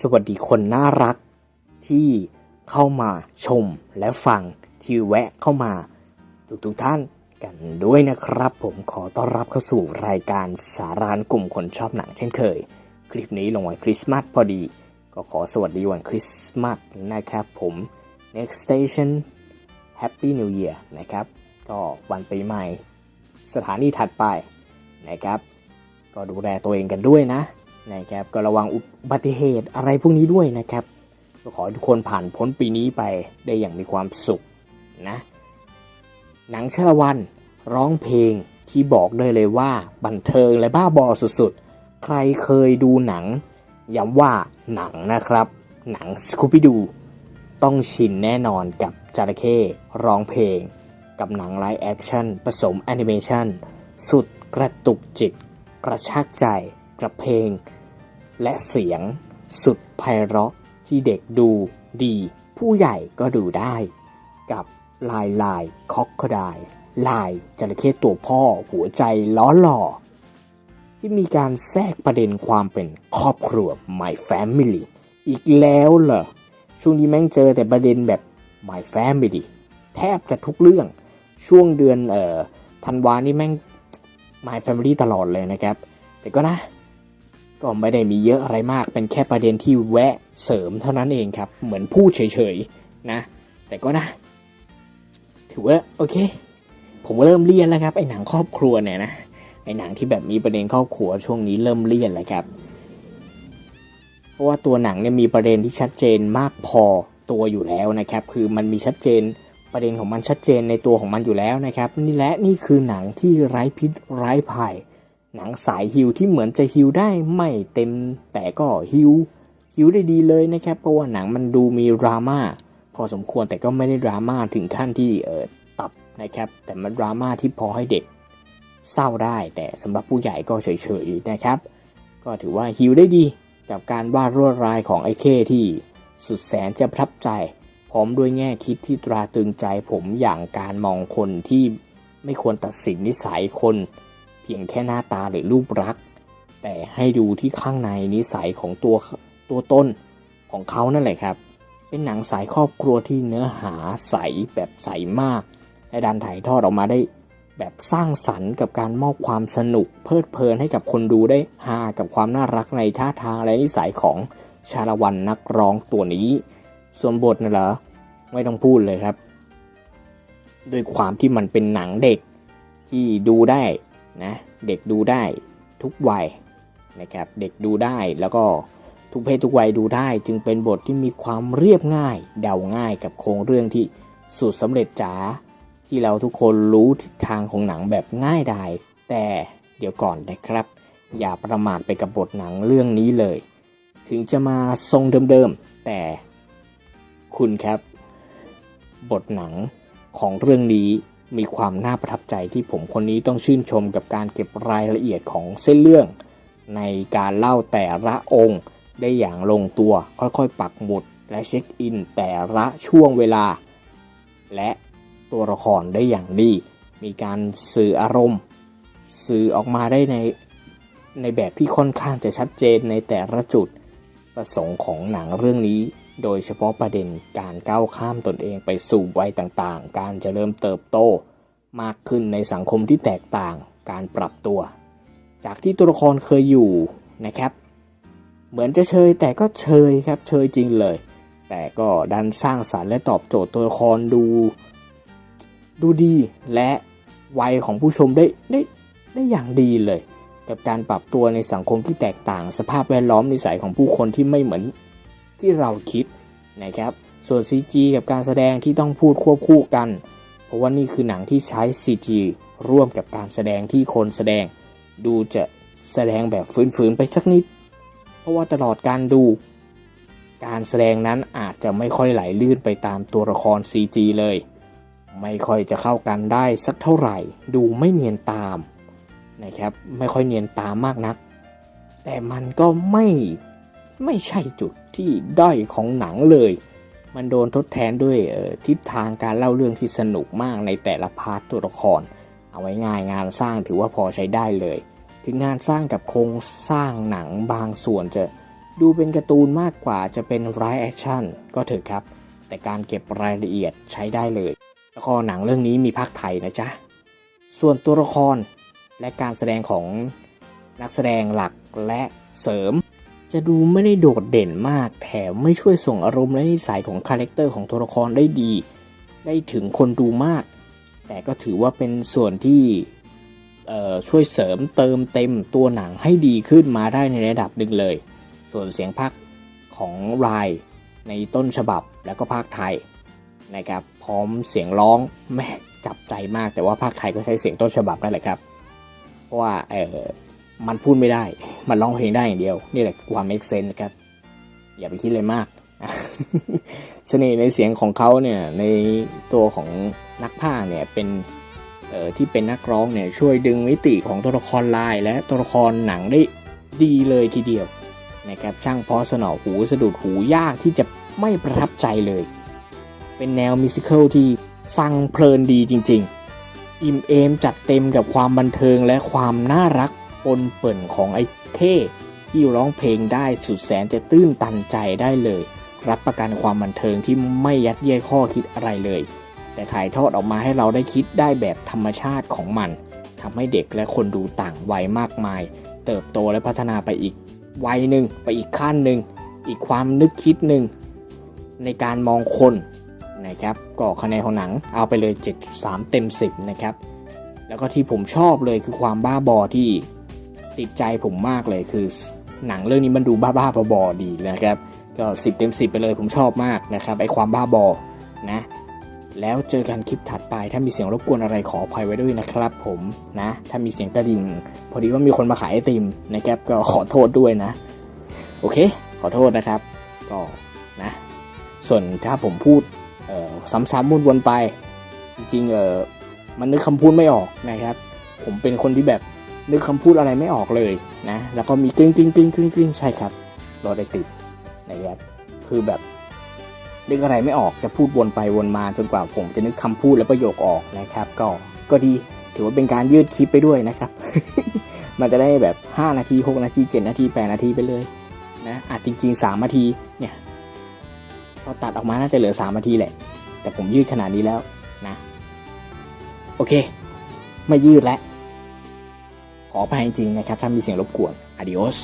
สวัสดีคนน่ารักที่เข้ามาชมและฟังที่แวะเข้ามาทุกทุกท่านกันด้วยนะครับ ผมขอต้อนรับเข้าสู่รายการสารานกลุ่มคนชอบหนังเช่นเคย คลิปนี้ลงวันคริสต์มาสพอดี ก็ขอสวัสดีวันคริสต์มาสนะครับผม next station Happy New Year นะครับ ก็วันปีใหม่ สถานีถัดไปนะครับ ก็ดูแลตัวเองกันด้วยนะ นะครับ ก็ระวังอุบัติเหตุอะไรพวกนี้ด้วยนะครับก็ขอให้ทุกคนผ่านพ้นปีนี้ไปได้อย่างมีความสุขนะหนังชลวันร้องเพลงที่บอกได้เลยว่าบันเทิงและบ้าบอสุดๆ ใครเคยดูหนังย้ำว่าหนังนะครับ หนังสคูปิดูต้องชินแน่นอนกับจระเข้ร้องเพลง กับหนังไลฟ์แอคชั่นผสมแอนิเมชันสุดกระตุกจิต กระชากใจ กับเพลง และเสียง สุดไพเราะที่เด็กดูดี ผู้ใหญ่ก็ดูได้ กับลายลายคอกคดาย ลายจระเข้ตัวพ่อหัวใจล้อหล่อ ที่มีการแทรกประเด็นความเป็นครอบครัว My Family อีกแล้วเหรอ ช่วงนี้แม่งเจอแต่ประเด็นแบบ My Family แทบจะทุกเรื่องช่วงเดือนเอ่อธันวานี่แม่ง My Family ตลอดเลยนะครับ แต่ก็นะ ก็ไม่ได้มีเยอะอะไรมาก เป็นแค่ประเด็นที่แวะเสริมเท่านั้นเองครับ เหมือนพูดเฉยๆนะ แต่ก็นะ ถือว่าโอเค ผมเริ่มเลี่ยนแล้วครับไอ้หนังครอบครัวเนี่ยนะไอ้หนังที่แบบมีประเด็นครอบครัวช่วงนี้เริ่มเลี่ยนแล้วครับ เพราะว่าตัวหนังเนี่ยมีประเด็นที่ชัดเจนมากพอตัวอยู่แล้วนะครับ คือมันมีชัดเจนประเด็นของมันชัดเจนในตัวของมันอยู่แล้วนะครับ นี่และนี่คือหนังที่ไร้พิษไร้ภัย หนังสายฮิวที่เหมือนจะฮิวได้ไม่เต็มแต่ก็ฮิวฮิวได้ดีเลยนะครับเพราะว่าหนังมันดูมีดราม่าพอสมควรแต่ก็ไม่ได้ดราม่าถึงขั้นที่เออตับนะครับ แต่มันดราม่าที่พอให้เด็กเศร้าได้ แต่สำหรับผู้ใหญ่ก็เฉยๆนะครับ ก็ถือว่าฮิวได้ดีกับการวาดรวดลายของไอ้เคที่สุดแสนจะประทับใจพร้อมด้วยแง่คิดที่ตราตรึงใจผมอย่างการมองคนที่ไม่ควรตัดสินนิสัยคน เพียงแค่หน้าตาหรือรูปลักษณ์แต่ให้ดูที่ข้างในนิสัยของตัวตัวต้นของเขานั่นแหละครับ เป็นหนังสายครอบครัวที่เนื้อหาใสแบบใสมาก และดันถ่ายทอดออกมาได้แบบสร้างสรรค์กับการมอบความสนุกเพลิดเพลินให้กับคนดูได้ฮากับความน่ารักในท่าทางและนิสัยของชาละวันนักร้องตัวนี้ ส่วนบทน่ะเหรอไม่ต้องพูดเลยครับ ด้วยความที่มันเป็นหนังเด็กที่ดูได้ นะเด็กดูได้ทุกวัยนะครับเด็กดูได้แล้วก็ทุกเพศทุกวัยดูได้ จึงเป็นบทที่มีความเรียบง่าย เดาง่ายกับโครงเรื่องที่สุดสำเร็จจ๋าที่เราทุกคนรู้ทิศทางของหนังแบบง่ายดายแต่เดี๋ยวก่อนนะครับ อย่าประมาทไปกับบทหนังเรื่องนี้เลย ถึงจะมาทรงเดิมๆ แต่คุณครับ บทหนังของเรื่องนี้ มีความน่าประทับใจที่ผมคนนี้ต้องชื่นชมกับการเก็บรายละเอียดของเส้นเรื่อง ในการเล่าแต่ละองค์ ได้อย่างลงตัวค่อยๆ ปักหมุดและเช็คอินแต่ละช่วงเวลา และตัวละครได้อย่างดี มีการสื่ออารมณ์ สื่อออกมาได้ในในแบบที่ค่อนข้างจะชัดเจนในแต่ละจุดประสงค์ของหนังเรื่องนี้ โดยเฉพาะประเด็นการก้าวข้ามตนเองไปสู่วัยต่างๆ การจะเริ่มเติบโต มากขึ้นในสังคมที่แตกต่าง การปรับตัว จากที่ตัวละครเคยอยู่นะครับ เหมือนจะเชยแต่ก็เชยครับเชยจริงเลย แต่ก็ดันสร้างสารรค์และตอบโจทย์ตัวละครดู ดูดีและวัยของผู้ชมได้ได้ได้อย่างดีเลย กับการปรับตัวในสังคมที่แตกต่าง สภาพแวดล้อมนิสัยของผู้คนที่ไม่เหมือน ที่เราคิดนะครับ ส่วน CG กับการแสดงที่ต้องพูดควบคู่กัน เพราะว่านี่คือหนังที่ใช้ CG ร่วมกับการแสดงที่คนแสดง ดูจะแสดงแบบฝืนๆไปสักนิด เพราะว่าตลอดการดู การแสดงนั้นอาจจะไม่ค่อยไหลลื่นไปตามตัวละคร CG เลย ไม่ค่อยจะเข้ากันได้สักเท่าไหร่ ดูไม่เนียนตามนะครับ ไม่ค่อยเนียนตามมากนัก แต่มันก็ไม่ ไม่ใช่จุดที่ด้อยของหนังเลย มันโดนทดแทนด้วยออทิศทางการเล่าเรื่องที่สนุกมากในแต่ละพาร์ทตัวละคร เอาไว้ง่ายงานสร้างถือว่าพอใช้ได้เลย ถึงงานสร้างกับโครงสร้างหนังบางส่วนจะดูเป็นการ์ตูนมากกว่าจะเป็นไรแอคชั่นก็เถอะครับ แต่การเก็บรายละเอียดใช้ได้เลย แล้วก็หนังเรื่องนี้มีภาคไทยนะจ๊ะ ส่วนตัวละครและการแสดงของนักแสดงหลักและเสริม จะดูไม่ได้โดดเด่นมาก แถมไม่ช่วยส่งอารมณ์และนิสัยของคาแรคเตอร์ของตัวละครได้ดี ได้ถึงคนดูมาก แต่ก็ถือว่าเป็นส่วนที่ช่วยเสริมเติมเต็มตัวหนังให้ดีขึ้นมาได้ในระดับหนึ่งเลย ส่วนเสียงภาคของรายในต้นฉบับแล้วก็ภาคไทยนะครับพร้อมเสียงร้องแม่จับใจมากแต่ว่าภาคไทยก็ใช้เสียงต้นฉบับนั่นแหละครับ เพราะว่าเออ มันพูดไม่ได้ มันร้องเพลงได้อย่างเดียว นี่แหละความ make sense นะครับ อย่าไปคิดเลยมาก เสน่ห์ในเสียงของเขาเนี่ย ในตัวของนักพากเนี่ย เป็นเอ่อที่เป็นนักร้องเนี่ย ช่วยดึงมิติของตัวละครลายและตัวละครหนังได้ดีเลยทีเดียวนะครับช่างพอสนอหูสะดุดหูยากที่จะไม่ประทับใจเลย เป็นแนวมิวสิควลที่ฟังเพลินดีจริง ๆ อิ่มเอมจัดเต็มกับความบันเทิงและความน่ารัก ปนเปิ่นของไอ้เท่ที่ร้องเพลงได้สุดแสนจะตื้นตันใจได้เลย รับประกันความบันเทิงที่ไม่ยัดเยียดข้อคิดอะไรเลย แต่ถ่ายทอดออกมาให้เราได้คิดได้แบบธรรมชาติของมันทำให้เด็กและคนดูต่างวัยมากมาย เติบโตและพัฒนาไปอีกวัยหนึ่งไปอีกขั้นหนึ่งอีกความนึกคิดหนึ่งในการมองคนนะครับก็คะแนนของหนังเอาไปเลย 7.3 เต็ม 10 นะครับ แล้วก็ที่ผมชอบเลยคือความบ้าบอที่ ติดใจผมมากเลยคือหนังเรื่องนี้มันดูบ้าๆบอๆดีนะครับ ก็สิบเต็มสิบไปเลยผมชอบมากนะครับไอความบ้าบอนะ แล้วเจอกันคลิปถัดไป ถ้ามีเสียงรบกวนอะไรขออภัยไว้ด้วยนะครับ ผมนะ ถ้ามีเสียงกระดิ่ง พอดีว่ามีคนมาขายไอติมนะครับก็ขอโทษด้วยนะ โอเค ขอโทษนะครับ ก็นะ ส่วนถ้าผมพูดเออซ้ำๆวนๆไป จริงๆเออมันนึกคำพูดไม่ออกนะครับ ผมเป็นคนที่แบบ นึกคำพูดอะไรไม่ออกเลยนะ แล้วก็มีกริ้งกริ้งกริ้งกริ้งกริ้งใช่ครับรอไอติมนะครับคือแบบนึกอะไรไม่ออกจะพูดวนไปวนมาจนกว่าผมจะนึกคำพูดและประโยคออกนะครับ ก็ก็ดีถือว่าเป็นการยืดคลิปไปด้วยนะครับ มันจะได้แบบ 5 นาที 6 นาที 7 นาที 8 นาทีไปเลยนะอาจจริง ๆ 3 นาทีเนี่ยพอตัดออกมาน่าจะเหลือ 3 นาทีแหละ แต่ผมยืดขนาดนี้แล้วนะ โอเค ไม่ยืดแล้ว ขออภัยจริงนะครับถ้ามีเสียงรบกวน adios